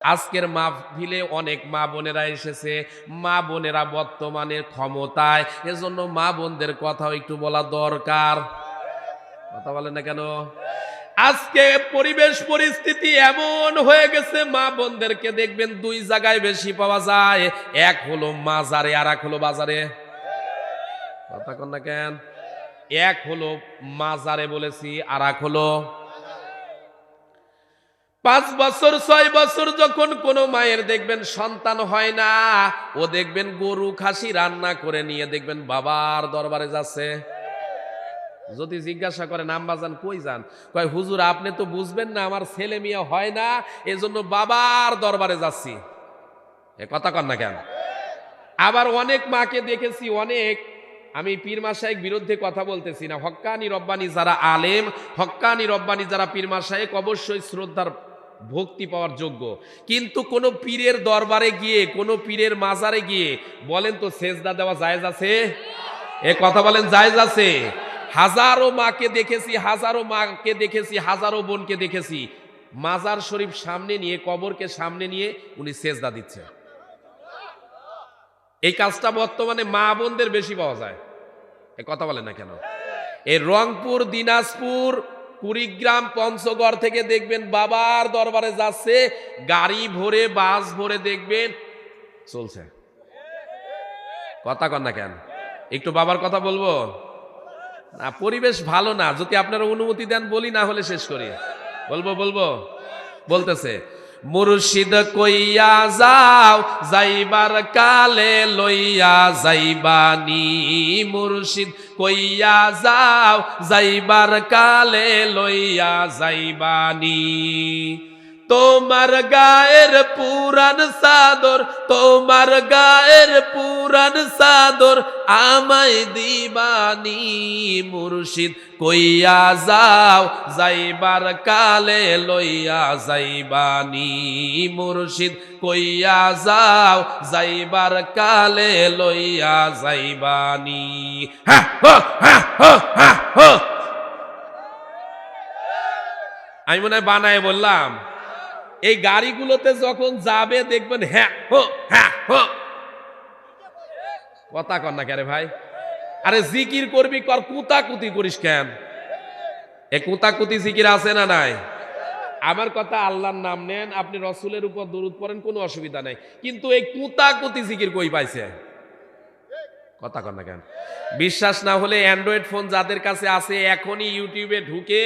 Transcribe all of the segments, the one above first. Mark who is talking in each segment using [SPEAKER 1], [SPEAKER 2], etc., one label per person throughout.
[SPEAKER 1] আজকের মা মাহফিলে অনেক মা বোনেরা এসেছে। মা বোনেরা বর্তমানে ক্ষমতায়। এজন্য মা বোনদের কথাও একটু বলা দরকার। কথা বলেন না কেন? আজকে পরিবেশ পরিস্থিতি এমন হয়ে গেছে, মা বোনদেরকে দেখবেন দুই জায়গায় বেশি পাওয়া যায়। এক হলো মাজারে আর এক হলো বাজারে। কথা কন না কেন? এক হলো মাজারে বলেছি আর এক হলো পাঁচ বছর, ছয় বছর যখন কোনো মায়ের দেখবেন সন্তান হয় না, ও দেখবেন গরু, খাসি রান্না করে নিয়ে দেখবেন বাবার দরবারে যাচ্ছে। যদি জিজ্ঞাসা করে, নাম বাজান কই যান? কয়, হুজুর, আপনি তো বুঝবেন না, আমার ছেলে মেয়ে হয় না, এজন্য বাবার দরবারে যাচ্ছি। এ কথা কন না কেন? আবার অনেক মাকে দেখেছি, অনেক। আমি পীর মাসায়েক বিরুদ্ধে কথা বলতেছি না। হক্কানি রব্বানি যারা আলেম, হক্কানি রব্বানি যারা পীর মাসায়েক অবশ্যই শ্রদ্ধার ভক্তি পাওয়ার যোগ্য। কিন্তু কোন পীরের দরবারে গিয়ে, কোন পীরের মাজারে গিয়ে, বলেন তো সেজদা দেওয়া জায়েজ আছে? এ কথা বলেন, জায়েজ আছে। হাজারো মাকে দেখেছি, হাজারো মাকে দেখেছি, হাজারো বোনকে দেখেছি। মাজার শরীফ সামনে নিয়ে, কবরকে সামনে নিয়ে উনি সেজদা দিচ্ছে এই কাজটা বর্তমানে মা বোনদের বেশি পাওয়া যায়। এ কথা বলেন না কেন? এই রংপুর, দিনাজপুর কুড়িগ্রাম পঞ্চগড় থেকে দেখবেন বাবার দরবারে যাচ্ছে, গাড়ি ভরে, বাস ভরে দেখবেন চলছে। কথা কন না কেন? একটু বাবার কথা বলব? না, পরিবেশ ভালো না, যদি আপনারা অনুমতি দেন বলি, না হলে শেষ করি। বলব বলব? বলতেছে মুর্শিদ কইয়া যাও যাইবার কালে লইয়া যাইবানি। মুর্শিদ কইয়া যাও যাইবার কালে লইয়া যাইবানি। তোমার গায়ের পুরান সাদর, তোমার গায়ের পুরান সাদর, আমায় দিবানি মুর্শিদ, কইয়া যাও, যাইবার কালে লইয়া যাইবানি মুর্শিদ, কইয়া যাও, যাইবার কালে লইয়া যাইবানি। আমি মনে হয় বানায় বললাম। এই গাড়িগুলোতে যখন যাবে দেখবেন হ্যাঁ হো হ্যাঁ হো কথা কর না কেন ভাই। আরে জিকির করবি, কর, কুতাকুতি করিস কেন? এ কুতাকুতি জিকির আছে না নাই? আমার কথা আল্লাহর নাম নেন, আপনি রসুলের উপর দরুদ পড়েন, কোনো অসুবিধা নাই। কিন্তু এই কুতাকুতি জিকির কই পাইছে? কথা কর না কেন? বিশ্বাস না হলে অ্যান্ড্রয়েড ফোন যাদের কাছে আছে, এখনই ইউটিউবে ঢুকে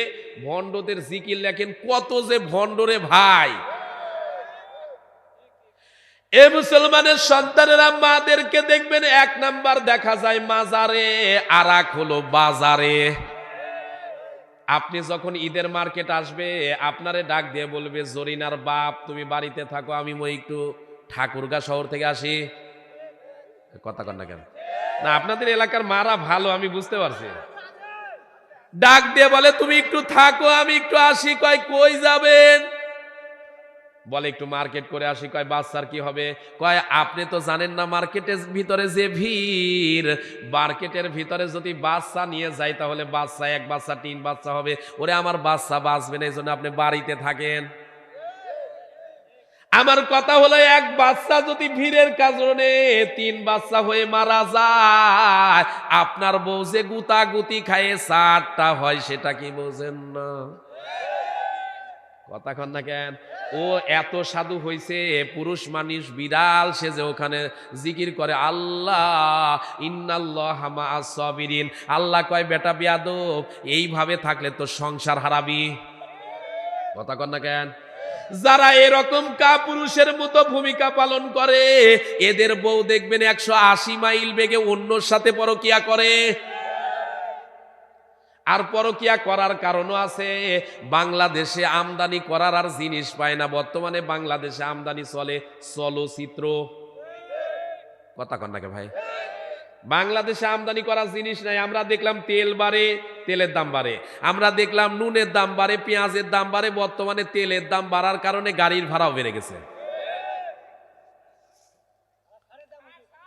[SPEAKER 1] ভণ্ডদের জিকির লেখেন, কত যে ভণ্ডরে ভাই! এ মুসলমানের সন্তানেরা মাদেরকে দেখবেন, এক নাম্বার দেখা যায় মাজারে আর এক হলো বাজারে। আপনি যখন ঈদের মার্কেট আসবে, আপনারে ডাক দিয়ে বলবে, জরিনার বাপ, তুমি বাড়িতে থাকো, আমি মই একটু ঠাকুরগা শহর থেকে আসি। কথা কন না কেন? না, আপনাদের এলাকার মারা ভালো, আমি বুঝতে পারছি। ডাক দিয়ে বলে, তুমি একটু থাকো, আমি একটু আসি। কয়, কই যাবেন? বলে, একটু মার্কেট করে আসি। কয় বাচ্চার কি হবে? কয়, আপনি তো জানেন না, মার্কেটের ভিতরে যে ভিড়। মার্কেটের ভিতরে যদি বাচ্চা নিয়ে যাই, তাহলে বাচ্চা এক বাচ্চা, তিন বাচ্চা হবে। ওরে, আমার বাচ্চা বাঁচবে না, এই জন্য আপনি বাড়িতে থাকেন। আমার কথা হলো, এক বাচ্চা যদি ভিড়ের কারণে তিন বাচ্চা হয়ে মারা যায়, আপনার বউ যে গুতা গুতি খায়ে চারটা হয় সেটা কি বোঝেন না? কথা কন না কেন? ও এত সাধু হইছে, পুরুষ মানুষ বিড়াল, সে যে ওখানে জিকির করে, আল্লাহ, ইন্নাল্লাহ হামা আল্লাহ কয়, বেটা বিয়াদব, এইভাবে থাকলে তো সংসার হারাবি। কথা কন না কেন? যারা এরকম কা পুরুষের মতো ভূমিকা পালন করে, এদের বউ দেখবেন একশো আশি মাইল বেগে অন্যর সাথে পরকিয়া করে। আর পরকিয়া করার কারণও আছে, বাংলাদেশে আমদানি করার আর জিনিস পায় না। বর্তমানে বাংলাদেশে আমদানি চলে চলচ্চিত্র। কথা কন্যাকে ভাই? বাংলাদেশে আমদানি করার জিনিস নাই, আমরা দেখলাম তেল বাড়ে, তেলের দাম বাড়ে। আমরা দেখলাম নুনের দাম বাড়ে, পেঁয়াজের দাম বাড়ে, বর্তমানে তেলের দাম বাড়ার কারণে গাড়ির ভাড়াও বেড়ে গেছে।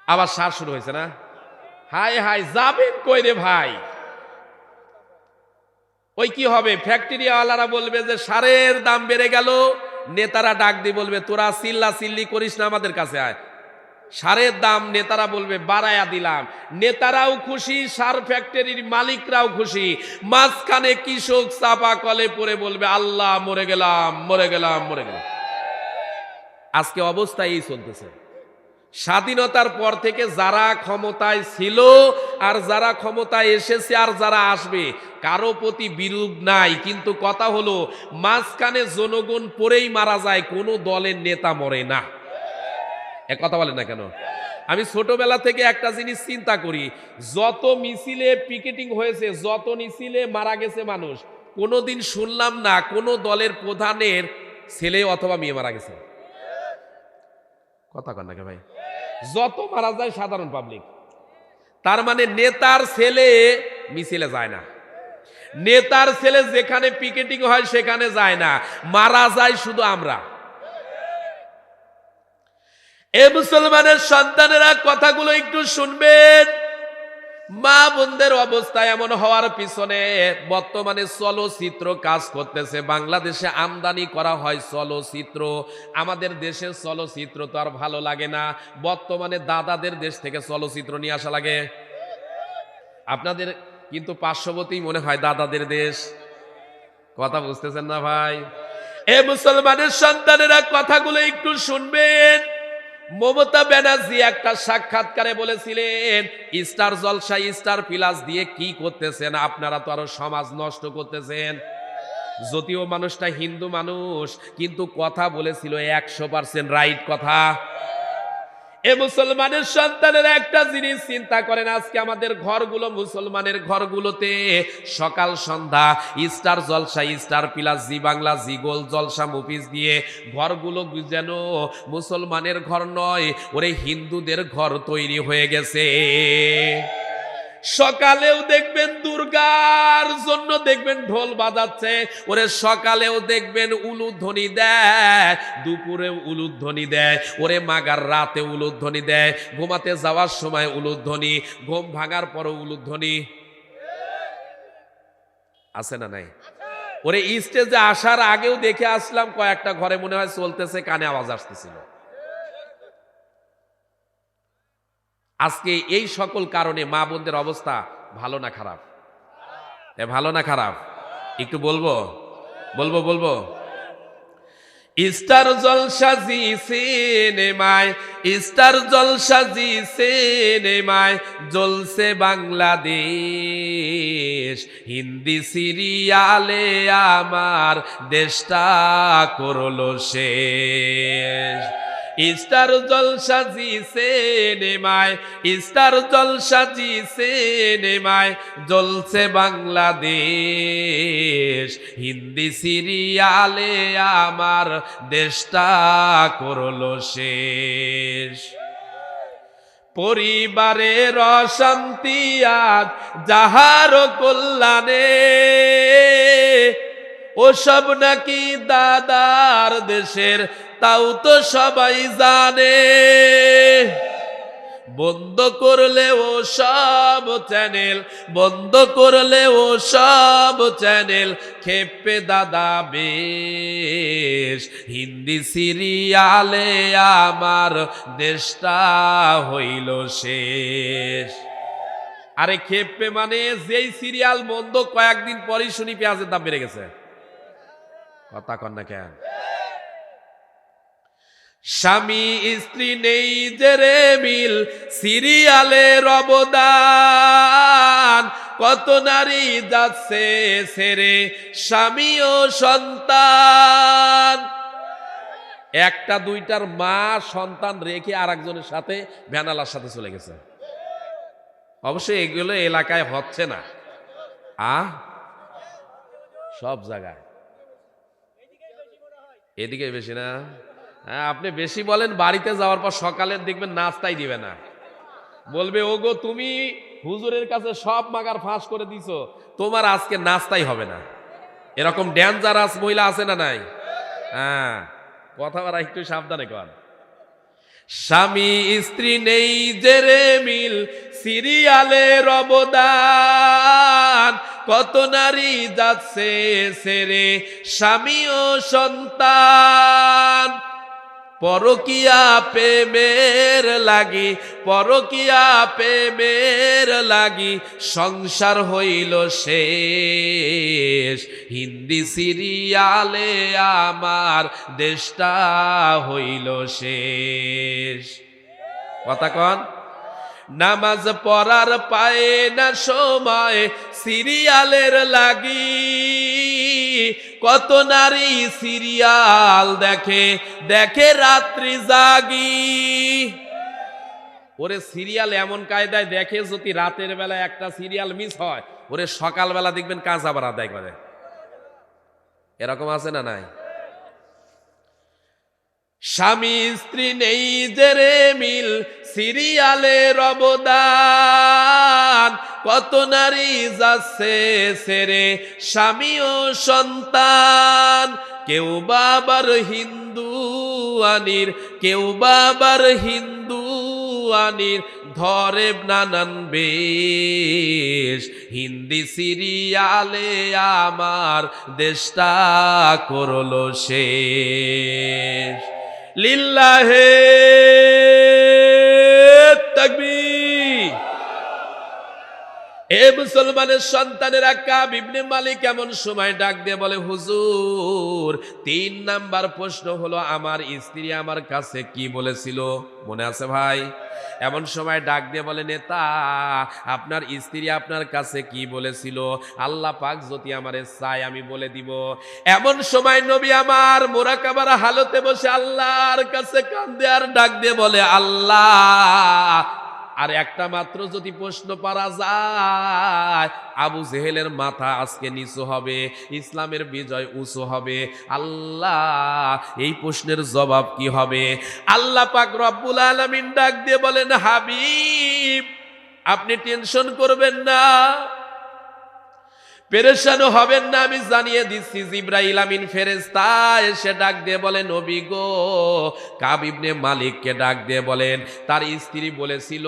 [SPEAKER 1] আবার সার শুরু হয়েছে না? হাই হাই, যাবেন কই রে ভাই? ওই কি হবে? ফ্যাক্টরিওয়ালারা বলবে যে সারের দাম বেড়ে গেল, নেতারা ডাক দিয়ে বলবে, তোরা চিল্লা চিল্লি করিস না আমাদের কাছে আয়। সারের দাম নেতারা বলবে, বাড়ায়া দিলাম। নেতারাও খুশি, সার ফ্যাক্টরির মালিকরাও খুশি। মাঝখানে কৃষক চাপা কলে পড়ে বলবে, আল্লাহ মরে গেলাম মরে গেলাম মরে গেলাম। আজকে অবস্থা এই চলতেছে। স্বাধীনতার পর থেকে যারা ক্ষমতায় ছিল আর যারা ক্ষমতায় এসেছে আর যারা আসবে, কারও প্রতি বিরূপ নাই। কিন্তু কথা হলো, মাঝখানে জনগণ পরেই মারা যায়, কোনো দলের নেতা মরে না। এ কথা বলেন না কেন? আমি ছোটবেলা থেকে একটা জিনিস চিন্তা করি, যত মিছিলে পিকেটিং হয়েছে, যত মিছিলে মারা গেছে মানুষ, কোনোদিন শুনলাম না কোনো দলের প্রধানের ছেলে অথবা মেয়ে মারা গেছে। কথা কন নাকি ভাই? যত মারা যায় সাধারণ পাবলিক তার মানে নেতার ছেলে মিছিলে যায় না। নেতার ছেলে যেখানে পিকেটিং হয় সেখানে যায় না। মারা যায় শুধু আমরা। এ মুসলমানের সন্তানেরা কথাগুলো একটু শুনবেন। মা বোনদের অবস্থা এমন হওয়ার পিছনে বর্তমানে চলচ্চিত্র কাজ করতেছে। বাংলাদেশে আমদানি করা হয় চলচ্চিত্র। আমাদের দেশের চলচ্চিত্র তো আর ভালো লাগে না। বর্তমানে দাদাদের দেশ থেকে চলচ্চিত্র নিয়ে আসা লাগে। আপনাদের কিন্তু পার্শ্ববর্তী মনে হয় দাদাদের দেশ। কথা বুঝতেছেন না ভাই? এ মুসলমানের সন্তানেরা কথাগুলো একটু শুনবেন। মমতা ব্যানার্জি একটা সাক্ষাৎকারে বলেছিলেন, স্টার জলসা স্টার প্লাস দিয়ে কি করতেছেন? আপনারা তো আরও সমাজ নষ্ট করতেছেন। যদিও মানুষটা হিন্দু মানুষ, কিন্তু কথা বলেছিল একশো পার্সেন্ট রাইট কথা। এ মুসলমানের সন্তানের একটা জিনিস চিন্তা করেন, আজকে আমাদের ঘরগুলো মুসলমানের ঘরগুলোতে সকাল, সন্ধ্যা, star Jalsha, star plus Zee Bangla, Zee গোল, জলসা মুভিজ দিয়ে ঘরগুলো যেন মুসলমানের ঘর নয়, ওরে হিন্দুদের ঘর তৈরি হয়ে গেছে। সকালেও দেখবেন দুর্গার জন্য দেখবেন ঢোল বাজাচ্ছে। ওরে সকালেও দেখবেন উলুধ্বনি দেয় দুপুরে উলুধ্বনি দেয়। ওরে মাগার রাতে উলুধ্বনি দেয়, ঘুমাতে যাওয়ার সময় উলুধ্বনি, ঘুম ভাঙার পরও উলুধ্বনি। আছে না নাই? ওরে স্টেজে আসার আগেও দেখে আসলাম, কয়েকটা ঘরে মনে হয় চলতেছে, কানে আওয়াজ আসতেছিল। আজকে এই সকল কারণে মা বোনদের অবস্থা ভালো না খারাপ? ভালো না খারাপ? একটু বলব? বলব বলব? স্টার জলসা জি সিনেমায়, স্টার জলসা জি সিনেমায় জ্বলছে বাংলাদেশ। হিন্দি সিরিয়ালে আমার দেশটা করল শেষ। স্টার জলসা জি সিনেমায় স্টার জলসা জি সিনেমায় জ্বলছে বাংলাদেশ। হিন্দি সিরিয়ালে আমার দেশটা করল শেষ। পরিবারের অশান্তি আজ যাহার কল্যাণে, ওসব নাকি দাদার দেশের, তাও তো সবাই জানে। বন্ধ করলে ও সব চ্যানেল, বন্ধ করলে ও সব চ্যানেল, খেপে দাদা বেশ। হিন্দি সিরিয়ালে আমার দেশটা হইল শেষ। আরে খেপে মানে যেই সিরিয়াল বন্ধ, কয়েকদিন পরেই শুনি পেঁয়াজের দাম বেড়ে গেছে। কথা কন না কেন? স্বামী, স্ত্রী নেই যে রে মিল সিরিয়ালের অবদান কত নারী যাচ্ছে সেরে স্বামী ও সন্তান। একটা, দুইটার মা, সন্তান রেখে আর একজনের সাথে ভ্যানালার সাথে চলে গেছে। অবশ্যই এগুলো এলাকায় হচ্ছে না। আ সব জায়গায়। এদিকে বেশি না। হ্যাঁ আপনি বেশি বলেন, বাড়িতে যাওয়ার পর সকালের দেখবেন নাস্তাই দিবে না। বলবে, ওগো, তুমি হুজুরের কাছে সব মাগার ফাঁস করে দিছ। তোমার আজকে নাস্তাই হবে না। এরকম ড্যাঞ্জারাস মহিলা আছে না নাই? হ্যাঁ কথা বলা একটু সাবধানে কর। স্বামী স্ত্রী নেই জেরে মিল সিরিয়ালের অবদান কত নারী যাচ্ছে সেরে স্বামী ও সন্তান। পরকিয়া প্রেমের লাগি, পরকিয়া প্রেমের লাগি, সংসার হইল শেষ। হিন্দি সিরিয়ালে আমার দেশটা হইল শেষ। কথা কন। নামাজ পড়ার পায়ে না সময় সিরিয়ালের লাগি। কত নারী সিরিয়াল দেখে দেখে রাত্রি জাগি। ওরে সিরিয়াল এমন কায়দায় দেখে যদি রাতের বেলা একটা সিরিয়াল মিস হয়, ওরে সকালবেলা দেখবেন কাঁচা বাড়া দেয় করে এরকম আছে না নাই? স্বামী স্ত্রী নেই যে রে মিল সিরিয়ালের অবদান কত নারী যাচ্ছে সেরে স্বামী ও সন্তান, কেউ বাবার হিন্দু আনির কেউ বাবার হিন্দু আনির ধরে নানান বেশ, হিন্দি সিরিয়ালে আমার দেশটা করল শেষ। লিল্লাহে এ মুসলমানের সন্তানেরা কাব ইবনে মালিক এমন সময় ডাক দিয়ে বলে, হুজুর, তিন নাম্বার প্রশ্ন হলো, আমার স্ত্রী আমার কাছে কি বলেছিল? মনে আছে ভাই? এমন সময় ডাক দিয়ে বলে, নেতা, আপনার স্ত্রী আপনার কাছে কি বলেছিল? আল্লাহ পাক যদি আমারে চাই আমি বলে দিব। এমন সময় নবী আমার মোরাকাবার হালতে বসে আল্লাহর কাছে কান্দে আর ডাক দিয়ে বলে, আল্লাহ আর একটা মাত্র যদি প্রশ্ন পারা যায়, আবু জেহেলের মাথা আজকে নিচু হবে, ইসলামের বিজয় উঁচু হবে। আল্লাহ, এই প্রশ্নের জবাব কি হবে? আল্লাহ পাক রব্বুল আলমিন ডাক দিয়ে বলেন, হাবিব, আপনি টেনশন করবেন না। পেরেশানো হবেন না, আমি জানিয়ে দিচ্ছি, জিব্রাইল আমিন ফেরেস্তা এসে ডাক দিয়ে বলেন নবী গো। কাবিবনে মালিককে ডাক দিয়ে বলেন, তার স্ত্রী বলেছিল,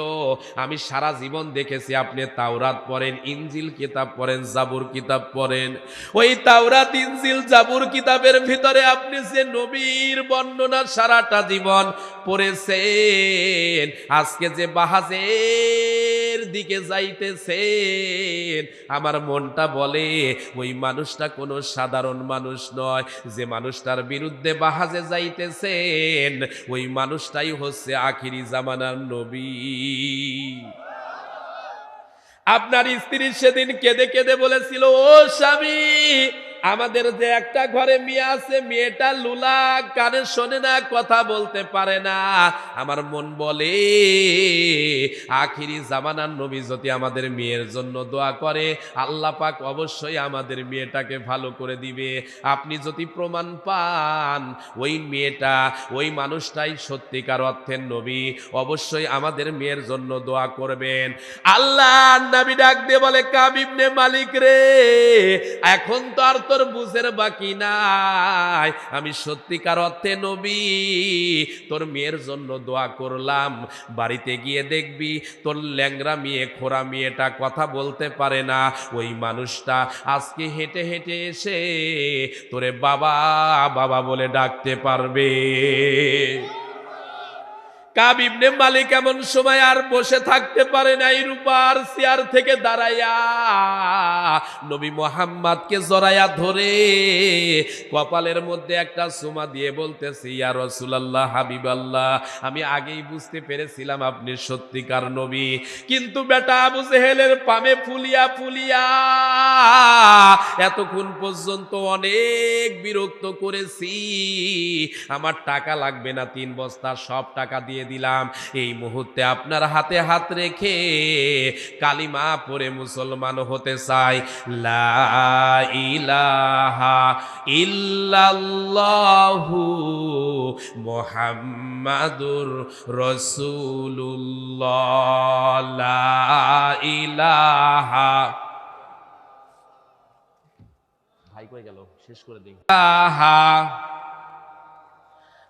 [SPEAKER 1] আমি সারা জীবন দেখেছি, আপনি তাওরাত পড়েন, ইনজিল কিতাব পড়েন, জাবুর কিতাব পড়েন। ওই তাওরাত, ইনজিল, জাবুর কিতাবের ভিতরে আপনি যে নবীর বর্ণনা সারাটা জীবন পড়েছেন, আজকে যে বাহাজের দিকে যাইতেছেন। আমার মনটা বলে, ওই মানুষটা কোনো সাধারণ মানুষ নয়। যে মানুষটার বিরুদ্ধে বাহাজে যাইতেছেন, ওই মানুষটাই হচ্ছে আখিরি জামানার নবী। আপনার স্ত্রী সেদিন কেঁদে কেঁদে বলেছিল, ও স্বামী আমাদের যে একটা ঘরে মেয়ে আছে, মেয়েটা লুলা, কানে শোনে না, কথা বলতে পারে না। আমার মন বলে, আখিরি জামানার নবী যদি আমাদের মেয়ের জন্য দোয়া করে, আল্লাহ পাক অবশ্যই আমাদের মেয়েটাকে ভালো করে দিবে। আপনি যদি প্রমাণ পান, ওই মেয়েটা, ওই মানুষটাই সত্যিকার অর্থের নবী, অবশ্যই আমাদের মেয়ের জন্য দোয়া করবেন। আল্লাহ নবী ডাক দিয়ে বলে কাবিবনে মালিক রে, এখন তো আর তোর বুঝের বাকি নাই। আমি সত্যিকার অর্থে নবী, তোর মেয়ের জন্য দোয়া করলাম। বাড়িতে গিয়ে দেখবি, তোর ল্যাংরা মেয়ে খোরা মেয়েটা কথা বলতে পারে না। ওই মানুষটা আজকে হেঁটে হেঁটে এসে তোরে বাবা বাবা বলে ডাকতে পারবে। কাবিবনে মালিক এমন সময় আর বসে থাকতে পারে নাই রূপার চেয়ার থেকে দাঁড়াইয়া। নবী মোহাম্মদকে জড়াইয়া ধরে কপালের মধ্যে একটা সুমা দিয়ে বলতেছে, ইয়া রসুলাল্লাহ, হাবিবাল্লাহ, আমি আগেই বুঝতে পেরেছিলাম আপনি সত্যিকার নবী। কিন্তু বেটা আবু জেহেলের পামে ফুলিয়া ফুলিয়া এতক্ষণ পর্যন্ত অনেক বিরক্ত করেছি। আমার টাকা লাগবে না, তিন বস্তা সব টাকা দিয়ে দিলাম। এই মুহূর্তে আপনার হাতে হাত রেখে কালিমা পরে মুসলমান হতে চাই। লা ইলাহা ইল্লাল্লাহু মুহাম্মাদুর রাসূলুল্লাহ। লা ইলাহা ভাই কই গেল? শেষ করে দিই। আহা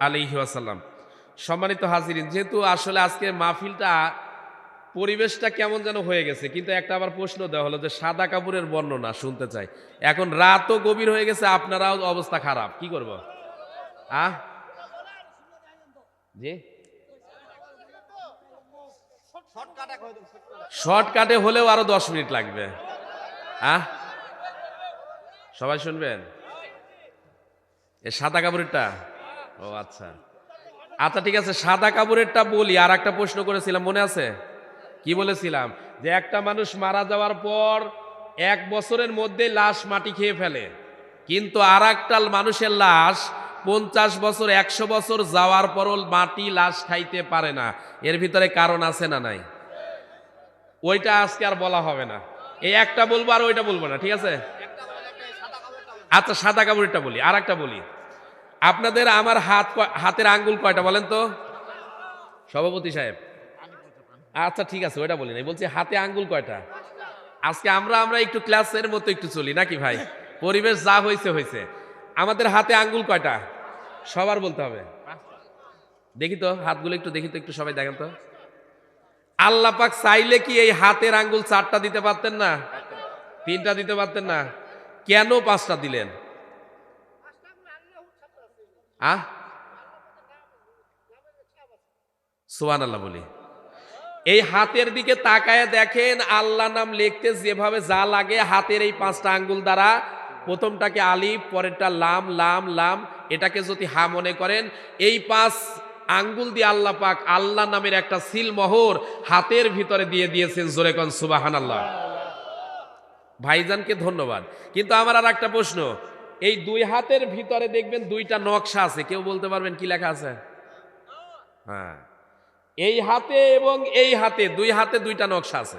[SPEAKER 1] আলাইহি ওয়াসাল্লাম। সম্মানিত হাজিরিন, যেহেতু আসলে আজকে মাহফিলটা পরিবেশটা কেমন যেন হয়ে গেছে, কিন্তু একটা আবার প্রশ্ন দেওয়া হলো যে সাদা কাপড়ের বর্ণনা শুনতে চাই। এখন রাতও গভীর হয়ে গেছে, আপনারাও অবস্থা খারাপ, কি করব? আহ? জি? শর্টকাটে হলেও আরও দশ মিনিট লাগবে। আহ? সবাই শুনবেন? এ সাদা কাপড়েরটা? ও আচ্ছা। আচ্ছা ঠিক আছে, সাদা কাপড়েরটা বলি আর একটা প্রশ্ন করেছিলাম, মনে আছে? কি বলেছিলাম? যে একটা মানুষ মারা যাওয়ার পর এক বছরের মধ্যে লাশ মাটি খেয়ে ফেলে, কিন্তু আর একটা মানুষের লাশ পঞ্চাশ বছর, একশো বছর যাওয়ার পরও মাটি লাশ খাইতে পারে না। এর ভিতরে কারণ আছে না নাই? ওইটা আজকে আর বলা হবে না। এই একটা বলব আর ওইটা বলব না, ঠিক আছে? আচ্ছা সাদা কাপড়েরটা বলি আর একটা বলি। আপনাদের আমার হাত হাতের আঙ্গুল কয়টা বলেন তো? সভাপতি সাহেব। আচ্ছা ঠিক আছে, ওইটা বলি নাই। বলছি, হাতে আঙ্গুল কয়টা? আজকে আমরা আমরা একটু ক্লাসের মতো একটু চলি, নাকি ভাই? পরিবেশ যা হয়েছে হয়েছে আমাদের হাতে আঙ্গুল কয়টা? সবার বলতে হবে। দেখি তো, হাতগুলো একটু দেখি তো, একটু সবাই দেখেন তো। আল্লাহ পাক চাইলে কি এই হাতের আঙ্গুল চারটা দিতে পারতেন না? তিনটা দিতে পারতেন না? কেন পাঁচটা দিলেন? আহ সোয়ান আল্লাহ বলি। এই হাতের দিকে তাকায় দেখেন আল্লাহ নাম লিখতে যেভাবে যা লাগে হাতের এই পাঁচটা আঙ্গুল দ্বারা, প্রথমটাকে আলিফ, পরেরটা লাম লাম লাম, এটাকে যদি হা মনে করেন, এই পাঁচ আঙ্গুল দিয়ে আল্লাহ পাক আল্লাহ নামের একটা সিলমোহর হাতের ভিতরে দিয়ে দিয়েছেন জোরেকন সুবাহান আল্লাহ ভাইজানকে ধন্যবাদ। কিন্তু আমার আর একটা প্রশ্ন এই দুই হাতের ভিতরে দেখবেন দুইটা নকশা আছে। কেউ বলতে পারবেন কি লেখা আছে? হ্যাঁ। এই হাতে এবং এই হাতে, দুই হাতে দুইটা নকশা আছে।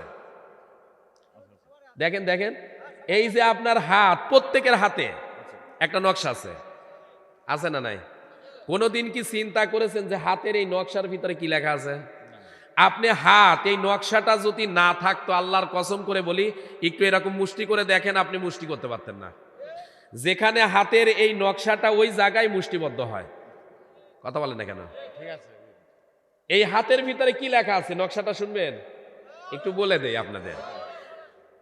[SPEAKER 1] দেখেন দেখেন। এই যে আপনার হাত, প্রত্যেকের হাতে একটা নকশা আছে। আছে না নাই? কোনোদিন কি চিন্তা করেছেন যে হাতের এই নকশার ভিতরে কি লেখা আছে? আপনি হাত, এই নকশাটা যদি না থাকতো, আল্লাহর কসম করে বলি, একটু এরকম মুষ্টি করে দেখেন, আপনি মুষ্টি করতে পারতেন না। যেখানে হাতের এই নকশাটা ওই জায়গায় মুষ্টিবদ্ধ হয়। কথা বলেন না কেন? এই হাতের ভিতরে কি লেখা আছে? নকশাটা শুনবেন? একটু বলে দেই আপনাদের।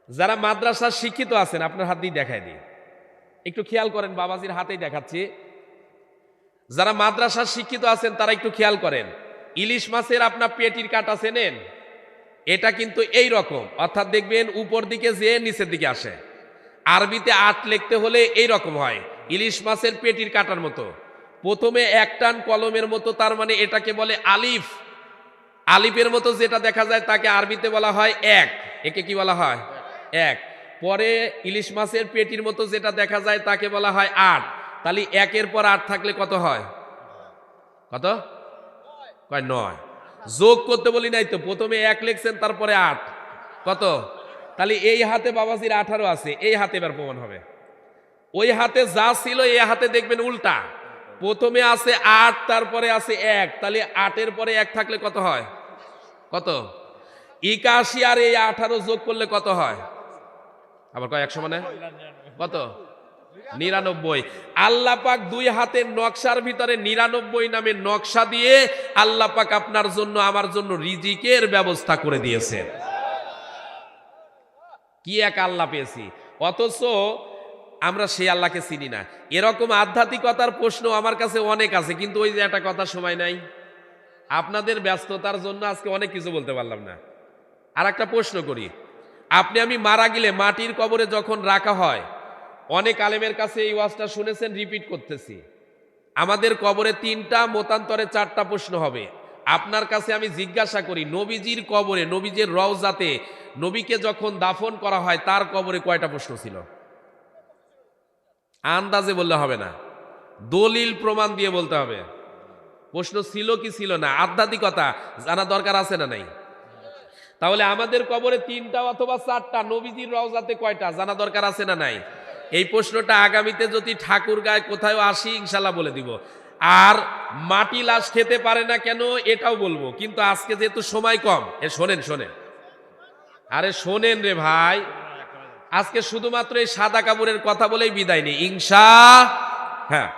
[SPEAKER 1] যারা মাদ্রাসার শিক্ষিত আছেন আপনার হাত দিয়ে দেখাই দিই। একটু খেয়াল করেন বাবাজির হাতেই দেখাচ্ছি। যারা মাদ্রাসার শিক্ষিত আছেন তারা একটু খেয়াল করেন। ইলিশ মাছের আপনার পেটির কাটা চেনেন? এটা কিন্তু এই রকম। অর্থাৎ দেখবেন উপর দিকে যে নিচের দিকে আসে। আরবিতে আট লিখতে হলে এই রকম হয়। ইলিশ মাছের পেটির কাটার মতো। প্রথমে এক টান কলমের মতো, তার মানে এটাকে বলে আলিফ। আলিফের মতো যেটা দেখা যায় তাকে আরবিতে বলা হয় এক। একে কি বলা হয়? এক। পরে ইলিশ মাছের পেটির মতো যেটা দেখা যায় তাকে বলা হয় আট। তাহলে একের পর আট থাকলে কত হয়? কত? কয় নয়। যোগ করতে বলি নাই তো, প্রথমে এক লিখছেন, তারপরে আট। কত? তাহলে এই হাতে বাবাজির আঠারো আছে, এই হাতে এবার প্রমাণ হবে। ওই হাতে যা ছিল, এই হাতে দেখবেন উল্টা। প্রথমে আছে আট, তারপরে আছে এক। তাহলে আটের পরে এক থাকলে কত হয়? কত? একাশি আর এই আঠারো যোগ করলে কত হয়? আবার কয় একশো মানে? কত? নিরানব্বই। আল্লাহ পাক দুই হাতের নকশার ভিতরে নিরানব্বই নামে নকশা দিয়ে আল্লাহ পাক আপনার জন্য, আমার জন্য রিজিকের ব্যবস্থা করে দিয়েছেন। কি এক আল্লাহ পেয়েছি? অথচ আমরা সেই আল্লাহকে চিনি না। এরকম আধ্যাত্মিকতার প্রশ্ন আমার কাছে অনেক আছে, কিন্তু ওই যে একটা কথা সময় নাই। আপনাদের ব্যস্ততার জন্য আজকে অনেক কিছু বলতে পারলাম না। আর একটা প্রশ্ন করি। আপনি আমি মারা গেলে মাটির কবরে যখন রাখা হয়, অনেক আলেমের কাছে এই ওয়াজটা শুনেছেন, রিপিট করতেছি। আমাদের কবরে তিনটা, মতান্তরে চারটা প্রশ্ন হবে। আপনার কাছে আমি জিজ্ঞাসা করি, নবীজির কবরে, নবীজির রওজাতে নবীকে যখন দাফন করা হয়, তার কবরে কয়টা প্রশ্ন ছিল? আন্দাজে বললে হবে না। দলিল প্রমাণ দিয়ে বলতে হবে। প্রশ্ন ছিল কি ছিল না? আধ্যাত্মিকতা জানা দরকার আছে না নাই? তাহলে আমাদের কবরে তিনটা অথবা চারটা নবীজির রওজাতে কয়টা জানা দরকার আছে না নাই? এই প্রশ্নটা আগামীতে যদি ঠাকুর গায়ে কোথায় আসি, ইনশাল্লাহ বলে দিব। আর মাটি লাশ খেতে পারে না কেন এটাও বলব, কিন্তু আজকে যেহেতু সময় কম, এ শোনেন শোনেন। আরে শোনেন রে ভাই, আজকে শুধুমাত্র এই সাদা কাপড়ের কথা বলেই বিদায় নেই ইংসা হ্যাঁ।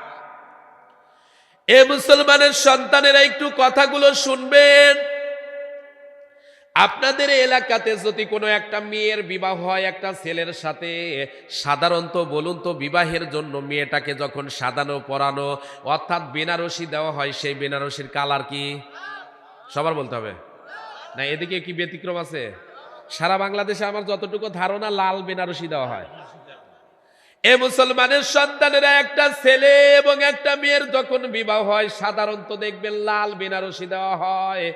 [SPEAKER 1] এ মুসলমানের সন্তানেরা একটু কথাগুলো শুনবেন। আপনাদের এলাকাতে যদি কোনো একটা মেয়ের বিবাহ হয় একটা ছেলের সাথে, সাধারণত বলুন তো বিবাহের জন্য মেয়েটাকে যখন সাজানো, পরানো, অর্থাৎ বেনারসি দেওয়া হয়, সেই বেনারসির কালার কি? সবার বলতে হবে। না, এদিকে কি ব্যতিক্রম আছে? সারা বাংলাদেশে আমার যতটুকু ধারণা, লাল বেনারসি দেওয়া হয়। এ মুসলমানের সন্তানেরা একটা ছেলে এবং একটা মেয়ের যখন বিবাহ হয়, সাধারণত দেখবেন লাল বেনারসি দেওয়া হয়।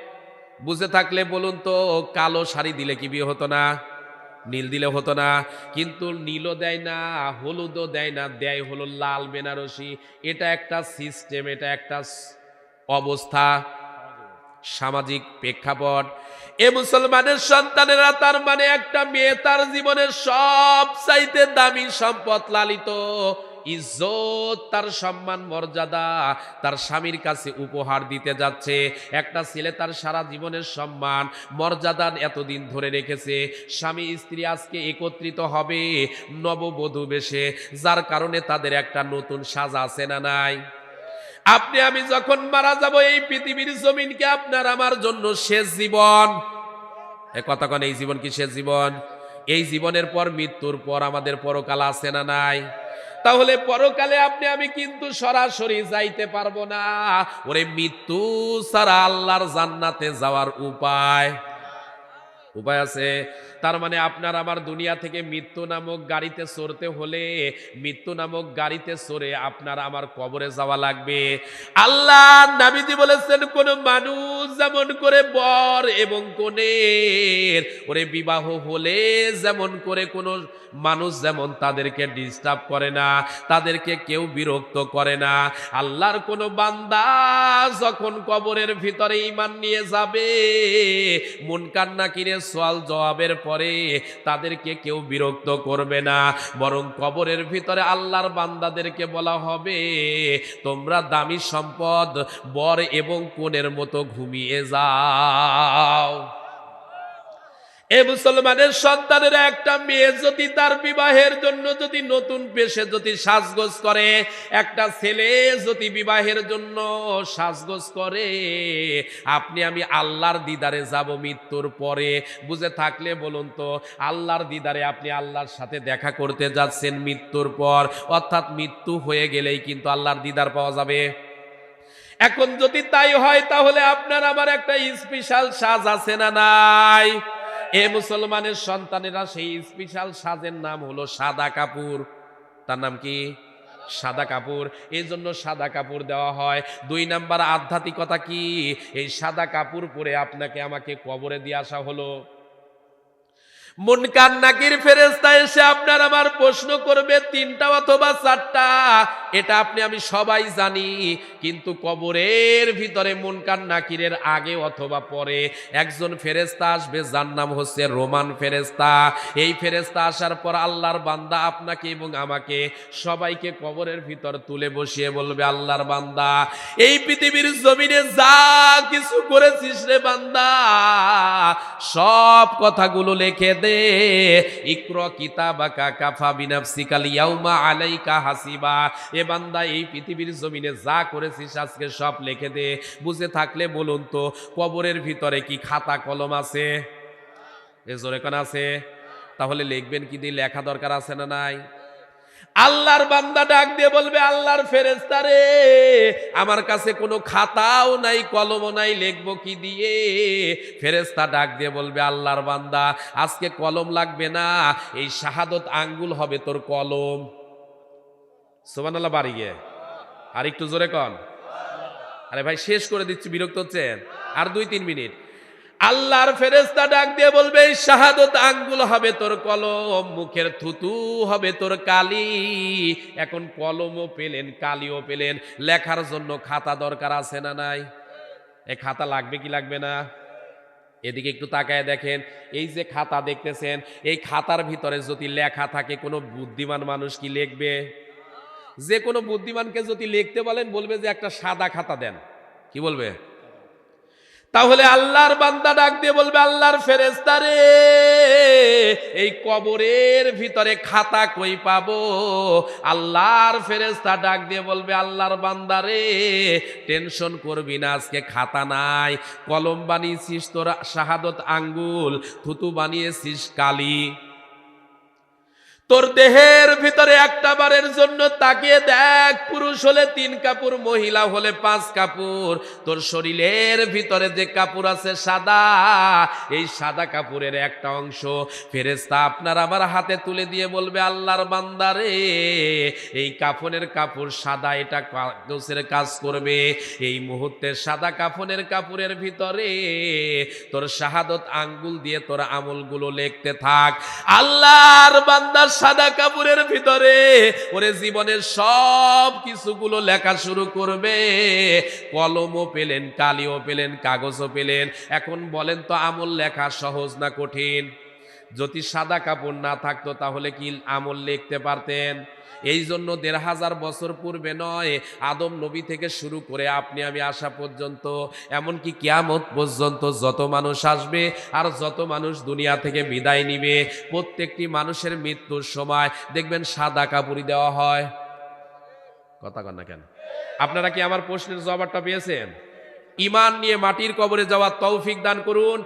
[SPEAKER 1] বুঝে থাকলে বলুন তো, কালো শাড়ি দিলে কি বিয়ে হতো না? নীল দিলে হতো না। কিন্তু নীলও দেয় না, হলুদও দেয় না, দেয় হলো লাল বেনারসি। এটা একটা সিস্টেম, এটা একটা অবস্থা। সামাজিক প্রেক্ষাপট। এ মুসলমানের সন্তানেরা, তার মানে একটা মেয়ে, তার জীবনের সব চাইতে দামি সম্পদ লালিত। ইজ্জত, তার সম্মান, মর্যাদা, তার স্বামীর কাছে উপহার দিতে যাচ্ছে। একটা ছেলে তার সারা জীবনের সম্মান মর্যাদা এতদিন ধরে রেখেছে। স্বামী, স্ত্রী আজকে একত্রিত হবে নববধূ বেশে, যার কারণে তাদের একটা নতুন সাজা আছে না নাই? আপনি, আমি যখন মারা যাব, এই পৃথিবীর জমিনকে আপনার আমার জন্য শেষ জীবন। এ কথা কন, এই জীবন কি শেষ জীবন? এই জীবনের পর মৃত্যুর পর আমাদের পরকাল আছে না নাই? তাহলে পরকালে আপনি, আমি কিন্তু সরাসরি যাইতে পারব না। ওরে মৃত্যু ছাড়া আল্লাহর জান্নাতে যাওয়ার উপায়। উপায় আছে? তার মানে আপনার আমার দুনিয়া থেকে মৃত্যু নামক গাড়িতে চড়তে হলে মৃত্যু নামক গাড়িতে চড়ে আপনার আমার কবরে যাওয়া লাগবে। আল্লাহ নাবিজি বলেছেন, কোন মানুষ যেমন করে বর এবং কনের, ওরে বিবাহ হলে যেমন করে, কোন মানুষ যেমন তাদেরকে ডিস্টার্ব করে না, তাদেরকে কেউ বিরক্ত করে না। আল্লাহর কোনো বান্দা যখন কবরের ভিতরে ইমান নিয়ে যাবে মন কান্না কিনে সোয়াল জবাবের পরে তাদেরকে কেউ বিরক্ত করবে না, বরং কবরের ভিতরে আল্লাহর বান্দাদেরকে বলা হবে, তোমরা দামি সম্পদ, বর এবং কোনের মতো ঘুমিয়ে যাও। এ মুসলমানের সন্তানের একটা মেয়ে যদি তার বিবাহের জন্য যদি নতুন পেশে যদি সাজগোজ করে, একটা ছেলে যদি বিবাহের জন্য সাজগোজ করে, আপনি আমি আল্লাহর দিদারে যাব মৃত্যুর পরে। বুঝে থাকলে বলুন তো, আল্লাহর দিদারে আপনি আল্লাহর সাথে দেখা করতে যাচ্ছেন মৃত্যুর পর, অর্থাৎ মৃত্যু হয়ে গেলেই কিন্তু আল্লাহর দিদার পাওয়া যাবে। এখন যদি তাই হয়, তাহলে আপনার আমার একটা স্পেশাল সাজ আছে না নাই? এ মুসলমানের সন্তানেরা সেই স্পেশাল সাজের নাম হলো সাদা কাপুর তার নাম কি? সাদা কাপুর এই জন্য সাদা কাপড় দেওয়া হয়। দুই নাম্বার আধ্যাত্মিকতা কি? এই সাদা কাপড় পরে আপনাকে আমাকে কবরে দিয়ে আসা হলো। মুনকার নাকির ফেরেস্তা এসে আপনার আমার প্রশ্ন করবে, তিনটা অথবা চারটা? এটা আপনি, আমি সবাই জানি, কিন্তু কবরের ভিতরে মুনকার নাকিরের আগে অথবা পরে একজন ফেরেস্তা আসবে, যার নাম হচ্ছে রোমান ফেরেস্তা এই ফেরেস্তা আসার পর আল্লাহর বান্দা আপনাকে এবং আমাকে সবাইকে কবরের ভিতর তুলে বসিয়ে বলবে, আল্লাহর বান্দা, এই পৃথিবীর জমিনে যা কিছু করেছিস রে বান্দা, সব কথাগুলো লিখে দে ইক্র কিতাবাকা কাফা বিনাফসিকাল ইয়াউমা আলাইকা হাসিবা। এ বান্দা এই পৃথিবীর জমিনে যা করেছিস আজকে সব লিখে দে। বুঝে থাকলে বলুন তো, কবরের ভিতরে কি খাতা কলম আছে? এ জোরে কোন আছে? তাহলে লিখবেন কি দিয়ে লেখা দরকার আছে না নাই? আল্লাহর বান্দা ডাক দিয়ে বলবে, আল্লাহর ফেরেস্তা রে, আমার কাছে কোনো খাতাও নাই, কলমও নাই, লিখব কি দিয়ে? ফেরেস্তা ডাক দিয়ে বলবে, আল্লাহর বান্দা, আজকে কলম লাগবে না, এই শাহাদত আঙ্গুল হবে তোর কলম। সোমান আল্লাহ বাড়ি গিয়ে। আর একটু জোরে কন। আরে ভাই, শেষ করে দিচ্ছি, বিরক্ত হচ্ছেন? আর দুই, তিন মিনিট। আল্লাহর ফেরেস্তা ডাক দিয়ে বলবে শাহাদত আঙ্গুল হবে তোর কলম, মুখের থুতু হবে তোর কালি। এখন কলমও পেলেন, কালিও পেলেন। লেখার জন্য খাতা দরকার আছে না নাই? এ খাতা লাগবে কি লাগবে না? এদিকে একটু তাকায় দেখেন, এই যে খাতা দেখতেছেন, এই খাতার ভিতরে যদি লেখা থাকে, কোনো বুদ্ধিমান মানুষ কি লিখবে? যে কোনো বুদ্ধিমানকে যদি লিখতে বলেন, বলবে যে একটা সাদা খাতা দেন। কি বলবে? তাহলে আল্লাহর বান্দা ডাক দিয়ে বলবে, আল্লাহর ফেরেস্তারে এই কবরের ভিতরে খাতা কই পাবো? আল্লাহর ফেরেস্তা ডাক দিয়ে বলবে, আল্লাহর বান্দারে টেনশন করবি না, আজকে খাতা নাই, কলম বানিয়েছিস তোর শাহাদত আঙ্গুল, থুতু বানিয়েছিস কালি। তোর দেহের ভিতরে একটা বারের জন্য তাকিয়ে দেখ, পুরুষ হলে তিন কাপড়, মহিলা হলে পাঁচ কাপড়। তোর শরীরের ভিতরে যে কাপড় আছে সাদা, এই সাদা কাপড়ের একটা অংশ। ফেরেস্তা আপনার আমার হাতে তুলে দিয়ে বলবে, আল্লাহর বান্দারে এই কাফনের কাপড় সাদা, এটা কাগজের কাজ করবে। এই মুহূর্তে সাদা কাফনের কাপড়ের ভিতরে তোর শাহাদত আঙ্গুল দিয়ে তোর আমলগুলো লেখতে থাক। আল্লাহর বান্দার সাদা কাপড়ের ভিতরে। ওরে জীবনের সব কিছুগুলো লেখা শুরু করবে। কলমও পেলেন কালিও পেলেন, কাগজও পেলেন। এখন বলেন তো আমল লেখা সহজ না কঠিন? যদি সাদা কাপড় না থাকতো তাহলে কি আমল লিখতে পারতেন? এই জন্য দেড় হাজার বছর পূর্বে নয়, আদম নবী থেকে শুরু করে আপনি আমি আসা পর্যন্ত, এমনকি কিয়ামত পর্যন্ত যত মানুষ আসবে আর যত মানুষ দুনিয়া থেকে বিদায় নিবে, প্রত্যেকটি মানুষের মৃত্যুর সময় দেখবেন সাদা কাপড়ি দেওয়া হয়। কথা কন না কেন? আপনারা কি আমার প্রশ্নের জবাবটা পেয়েছেন? ইমান নিয়ে মাটির কবরে যাওয়ার তৌফিক দান করুন।